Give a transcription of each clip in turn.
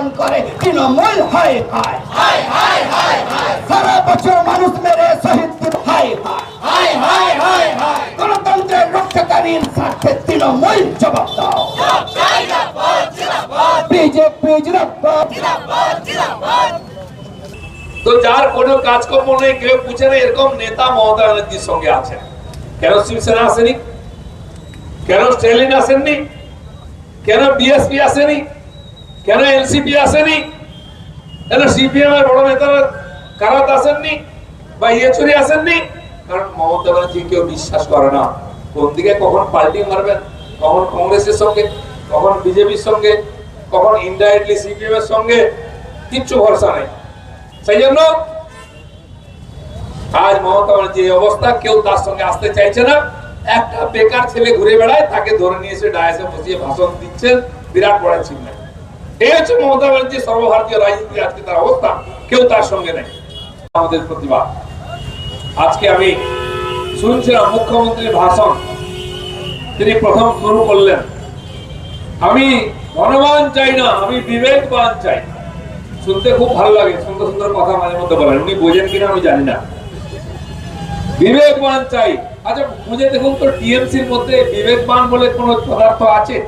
শাসন করে তৃণমূল হয় হায় সারা বছর মানুষ মেরে শহীদ হায় হায়। গণতন্ত্রের রক্ষাকারীর স্বার্থে তৃণমূল জবাব দাও। বিজেপি তো যার কোনো কাজকর্ম নেই কেউ পুছে না এরকম নেতা মমতা ব্যানার্জির সঙ্গে আছেন। কেন শিবসেনা আসেনি? কেন স্ট্যালিন আসেননি? কেন বিএসপি আসেনি? কেন এনসিপি আসেনি? কেন সিপিএম এর বড় নেতারা কারাত আসেননি? বা ইয়েচুরি আসেননি? কারণ মমতা ব্যানার্জি কেউ বিশ্বাস করে না। কোন দিকে কখন পাল্টি মারবেন? কখন কংগ্রেসের সঙ্গে? কখন বিজেপির সঙ্গে? কখন ইনডাইরেক্টলি সিপিএম এর সঙ্গে? কিচ্ছু ভরসা নেই। সেই জন্য আজ মমতা ব্যানার্জির এই অবস্থা, কেউ তার সঙ্গে আসতে চাইছে না। একটা বেকার ছেলে ঘুরে বেড়ায়, তাকে ধরে নিয়ে এসে ডায়াসে বসিয়ে ভাষণ দিচ্ছেন বিরাট বড় চিহ্ন এই হচ্ছে মমতা ব্যানার্জির সর্বভারতীয় আজকে তার অবস্থা। কেউ তার সঙ্গে নেই। আমাদের আজকে আমি শুনছিলাম মুখ্যমন্ত্রীর ভাষণ। তিনি প্রথম শুরু করলেন। আমি ধনবান চাই না, আমি বিবেকবান চাই। শুনতে খুব ভালো লাগে, সুন্দর সুন্দর কথা মাঝে মধ্যে বলেন। উনি বোঝেন কিনা আমি জানি না। বিবেকবান চাই। আচ্ছা খুঁজে দেখুন তো, টিএমসির মধ্যে বিবেকবান বলে কোন পদার্থ আছে?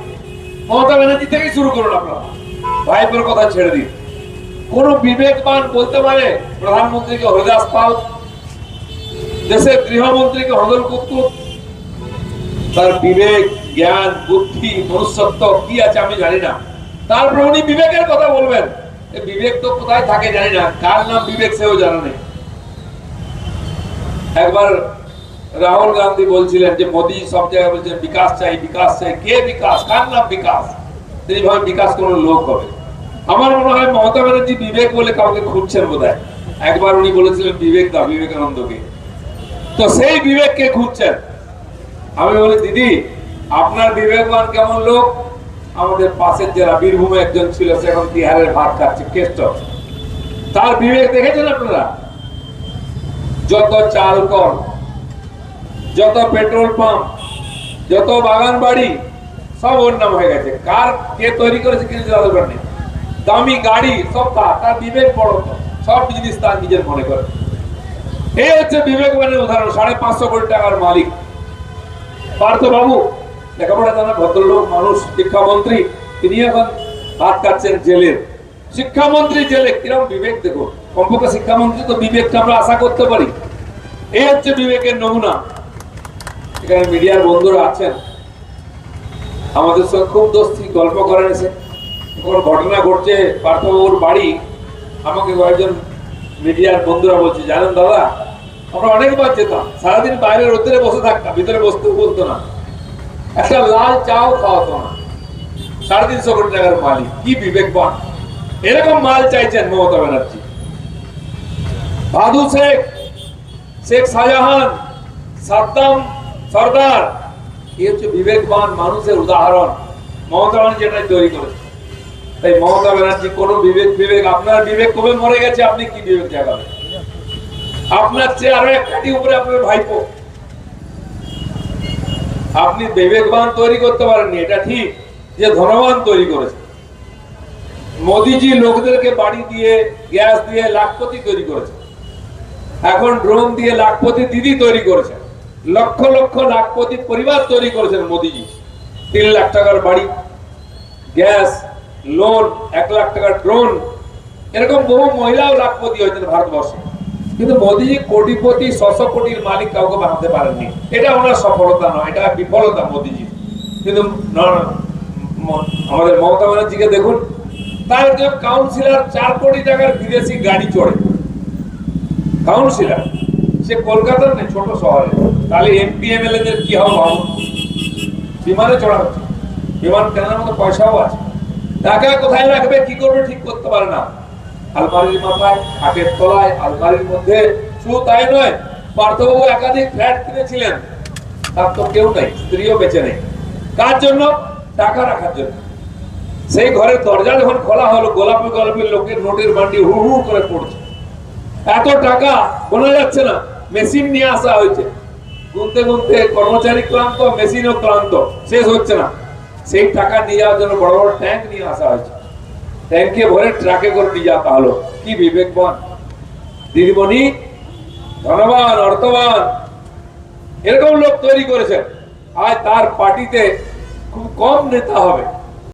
মমতা ব্যানার্জি থেকেই শুরু করুন আপনারা। ভাইপোর কথা ছেড়ে দিন। কোন বিবেকবান বলতে পারে প্রধানমন্ত্রীকে হরিদাস পাল দেশের গৃহমন্ত্রীকে হদল কুতুব তার বিবেক, জ্ঞান, বুদ্ধি, মনুষ্যত্ব কি আছে আমি জানি না। তারপর উনি বিবেকের কথা বলবেন। বিবেক তো কোথায় থাকে জানি না। কার নাম বিবেক সেও জানা নেই একবার রাহুল গান্ধী বলছিলেন যে, মোদী সব জায়গায় বলছেন বিকাশ চাই বিকাশ চাই। কে বিকাশ? কার নাম বিকাশ? তিনি ভাবেন বিকাশ কোন লোক হবে। আমার মনে হয় মমতা ব্যানার্জি বিবেক বলে কাউকে খুঁজছেন বোধ একবার উনি বলেছিলেন, বিবেক দা, বিবেকানন্দকে। তো সেই বিবেককে খুঁজছেন। আমি বলি, দিদি, আপনার বিবেকবান কেমন লোক? আমাদের পাশের যারা বীরভূমে একজন ছিল, সে এখন বিহারের ভাত খাচ্ছে, কেষ্ট। তার বিবেক দেখেছেন আপনারা? যত চাল কল যত পেট্রোল পাম্প, যত বাগান বাড়ি সব ওর নাম হয়ে গেছে। কার কে তৈরি করেছে কিছু জানাতে পারেনি দামি গাড়ি, সব তার বিবেক বড় সব জিনিস তার নিজের মনে করে। এই হচ্ছে বিবেকবানের উদাহরণ, সাড়ে পাঁচশো কোটি টাকার মালিক। পার্থ বাবু, লেখাপড়া জানা ভদ্রলোক, মানুষ, শিক্ষামন্ত্রী, তিনি এখন ভাত কাটছেন জেলের শিক্ষামন্ত্রী জেলে, কিরম বিবেক দেখো কমপক্ষে শিক্ষামন্ত্রী তো বিবেকটা আমরা আশা করতে পারি। এই হচ্ছে বিবেকের নমুনা। এখানে মিডিয়ার বন্ধুরা আছেন। আমাদের সঙ্গে খুব দোস্তি, গল্প করেন এসে। কোনো ঘটনা ঘটছে, পার্থবাবুর বাড়ি, আমাকে কয়েকজন মিডিয়ার বন্ধুরা বলছে, জানেন দাদা, আমরা অনেকবার যেতাম, সারাদিন বাইরে রোদ্রে বসে থাকতাম, ভিতরে বসতে বলতো না। একটা লাল চাও খাওয়াতো না। সাড়ে তিনশো কোটি টাকার মালিক, কি বিবেকবান। এরকম মাল চাইছেন মমতা ব্যানার্জি। ভাদু শেখ শেখ শাহজাহান, সাদ্দাম সর্দার, এই হচ্ছে বিবেকবান মানুষের উদাহরণ। মমতা ব্যানার্জি এটা তৈরি করেছে। তাই মমতা ব্যানার্জি, কোন বিবেক বিবেক, আপনার বিবেক কবে মরে গেছে, আপনি কি বিবেক জাগাবেন? আপনার চেয়ে আরও এক কাটি উপরে আপনার ভাইপো। আপনি বিবেকবান তৈরি করতে পারেননি, এটা ঠিক যে ধনবান তৈরি করেছে। মোদিজি লোকদেরকে বাড়ি দিয়ে, গ্যাস দিয়ে লাখপতি তৈরি করেছে। এখন ড্রোন দিয়ে লাখপতি দিদি তৈরি করেছে। লক্ষ লক্ষ লাখপতি পরিবার তৈরি করেছেন মোদিজি। তিন লাখ টাকার বাড়ি, গ্যাস লোন, এক লাখ টাকার ড্রোন এরকম বহু মহিলাও লাখপতি হয়েছেন ভারতবর্ষে। কিন্তু মোদিজি কোটিপতি, ছশো কোটির মালিক কাউকে বানাতে পারেননি। এটা ওনার সফলতা নয়, এটা বিফলতা মোদিজি কিন্তু আমাদের মমতা ব্যানার্জিকে দেখুন, তার একজন কাউন্সিলর চার কোটি টাকার বিদেশি গাড়ি চড়ে। কাউন্সিলর সে কলকাতার নেই ছোট শহরে। তাহলে এমপি এমএলএ দের কি হবে বিমানে চড়া হচ্ছে। বিমান কেনার মতো পয়সাও আছে। টাকা কোথায় রাখবে, কি করবে ঠিক করতে পারে না। আলমারির মাথায়, খাটের তলায়, আলমারির মধ্যে। শুধু তাই নয়, পার্থবাবু একাধিক ফ্ল্যাট কিনেছিলেন। তার তো কেউ নেই, স্ত্রীও বেঁচে নেই। কার জন্য? টাকা রাখার জন্য। সেই ঘরের দরজা যখন খোলা হলো, গোলাপি গোলাপি লোকের নোটের বান্ডি হু হু করে পড়ছে। এত টাকা বোনা যাচ্ছে না, মেশিন নিয়ে আসা হয়েছে। গুনতে গুনতে কর্মচারী ক্লান্ত, মেশিনও ক্লান্ত, শেষ হচ্ছে না। সেই টাকা নিয়ে যাওয়ার জন্য বড় বড় ট্যাঙ্ক নিয়ে আসা হয়েছে। ট্যাঙ্কে ভরে ট্রাকে করে নিয়ে যাওয়া তাহলে কি বিবেকবান। দিদিমণি, ধনবান, অর্থবান, এরকম লোক তৈরি করেছেন। আর তার পার্টিতে খুব কম নেতা হবে।